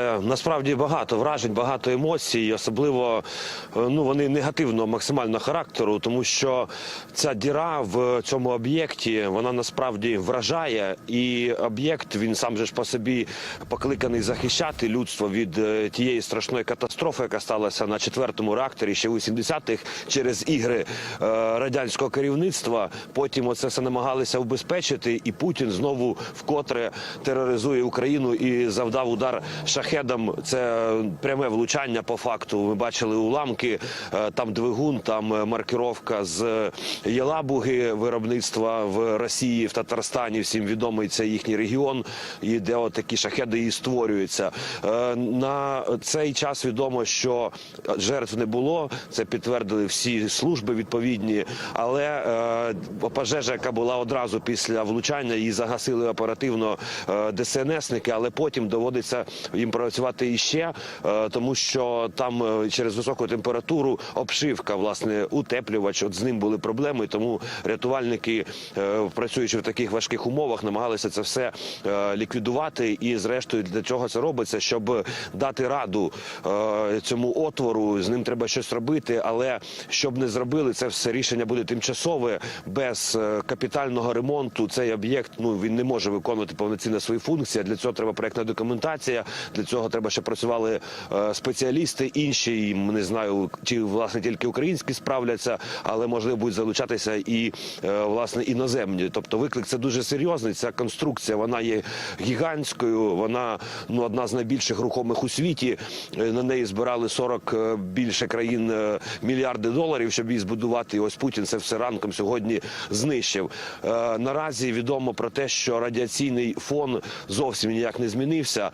Е, Насправді багато вражень, багато емоцій, особливо е, ну вони негативного максимально характеру, тому що ця діра в цьому об'єкті вона насправді вражає, і об'єкт він сам же ж по собі покликаний захищати людство від е, тієї страшної катастрофи, яка сталася на четвертому реакторі ще у 80-х через ігри радянського керівництва. Потім оце все намагалися убезпечити, і Путін знову вкотре тероризує Україну і завдав удар шахедам. Це пряме влучання по факту. Ми бачили уламки, е, там двигун, там е, маркировка з Єлабуги виробництва в Росії, в Татарстані. Всім відомий це їхній регіон, і де такі шахеди і створюються. Е, На цей час відомо, що жертв не було. Це підтвердили всі служби відповідні. Але пожежа, яка була одразу після влучання, її загасили оперативно ДСНСники, але потім доводиться їм працювати іще, е, тому що там е, через високу температуру обшивка, власне, утеплювач. От з ним були проблеми. Тому рятувальники, е, працюючи в таких важких умовах, намагалися це все ліквідувати. І, зрештою, для чого це робиться, щоб дати раду цьому отвору. З ним треба щось робити, але щоб не зробили, це все рішення буде тимчасове без капітального ремонту. Цей об'єкт ну він не може виконувати повноцінно свої функції. Для цього треба проектна документація. Для цього треба, щоб працювали е, спеціалісти. Інші не знаю, чи власне тільки українські справляться, але можливо будуть залучатися і е, власне іноземні. Тобто виклик це дуже серйозний. Ця конструкція вона є гігантською. Вона ну одна з найбільших рухомих у світі. Е, На неї збирали 40 е, більше країн мільярди доларів, щоб її збудувати. І ось Путін це все ранком сьогодні знищив. Наразі відомо про те, що радіаційний фон зовсім ніяк не змінився.